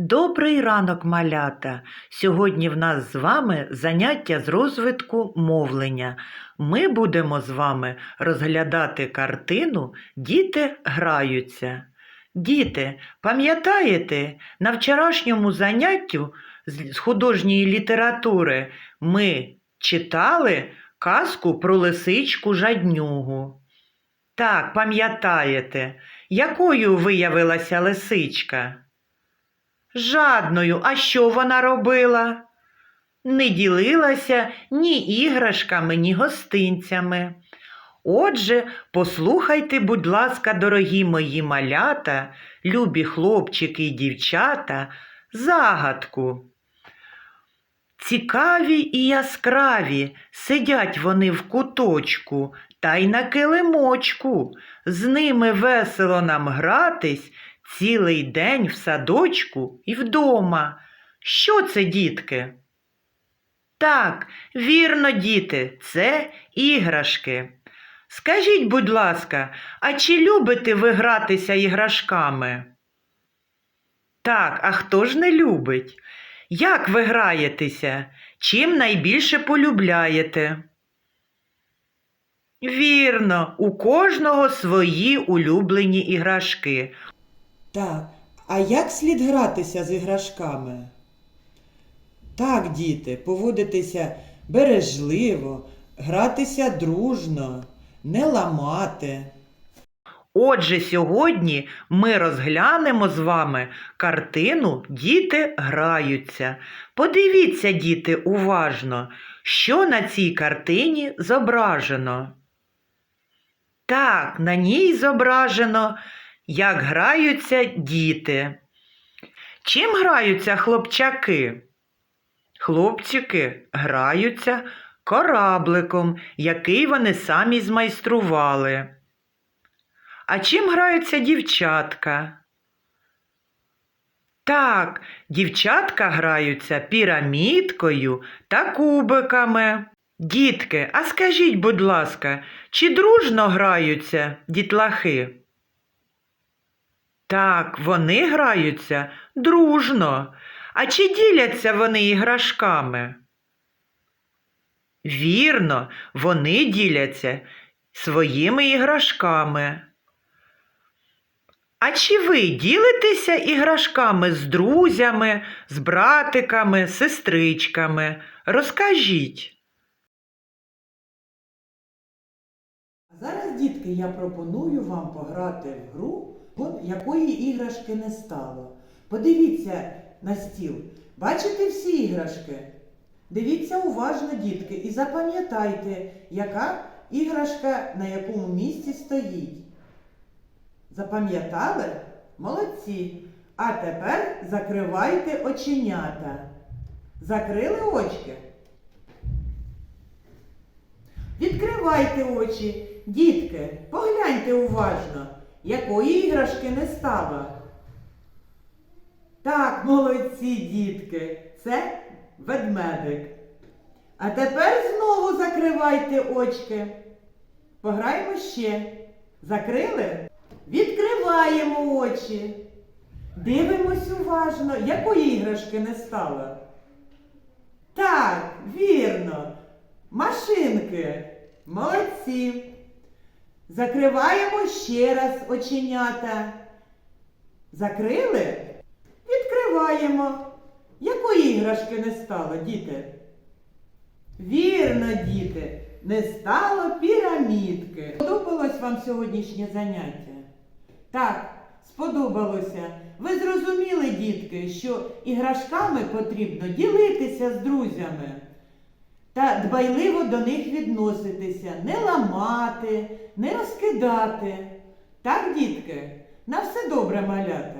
Добрий ранок, малята! Сьогодні в нас з вами заняття з розвитку мовлення. Ми будемо з вами розглядати картину Діти граються. Діти, пам'ятаєте, на вчорашньому заняттю з художньої літератури ми читали казку про лисичку жаднюгу. Так, пам'ятаєте, якою виявилася лисичка? Жадною, а що вона робила? Не ділилася ні іграшками, ні гостинцями. Отже, послухайте, будь ласка, дорогі мої малята, любі хлопчики і дівчата, загадку. Цікаві і яскраві сидять вони в куточку та й на килимочку. З ними весело нам гратись цілий день в садочку і вдома. Що це, дітки? Так, вірно, діти, це іграшки. Скажіть, будь ласка, а чи любите ви гратися іграшками? Так, а хто ж не любить? Як ви граєтеся? Чим найбільше полюбляєте? Вірно, у кожного свої улюблені іграшки. Так, а як слід гратися з іграшками? Так, діти, поводитися бережливо, гратися дружно, не ламати. Отже, сьогодні ми розглянемо з вами картину Діти граються. Подивіться, діти, уважно, що на цій картині зображено. Так, на ній зображено, як граються діти. Чим граються хлопчаки? Хлопчики граються корабликом, який вони самі змайстрували. А чим граються дівчатка? Так, дівчатка граються пірамідкою та кубиками. Дітки, а скажіть, будь ласка, чи дружно граються дітлахи? Так, вони граються дружно. А чи діляться вони іграшками? Вірно, вони діляться своїми іграшками. А чи ви ділитеся іграшками з друзями, з братиками, сестричками? Розкажіть. А зараз, дітки, я пропоную вам пограти в гру, якої іграшки не стало. Подивіться на стіл. Бачите всі іграшки? Дивіться уважно, дітки, і запам'ятайте, яка іграшка на якому місці стоїть. Запам'ятали? Молодці. А тепер закривайте оченята. Закрили очки? Відкривайте очі. Дітки, погляньте уважно, якої іграшки не стало. Так, молодці, дітки, це ведмедик. А тепер знову закривайте очки. Пограємо ще. Закрили? Відкриваємо очі. Дивимось уважно, якої іграшки не стало. Так, вірно. Машинки. Молодці. Закриваємо ще раз оченята. Закрили? Відкриваємо. Якої іграшки не стало, діти? Вірно, діти, не стало пірамідки. Сподобалось вам сьогоднішнє заняття? Так, сподобалося. Ви зрозуміли, дітки, що іграшками потрібно ділитися з друзями та дбайливо до них відноситися, не ламати, не розкидати. Так, дітки, на все добре, малята.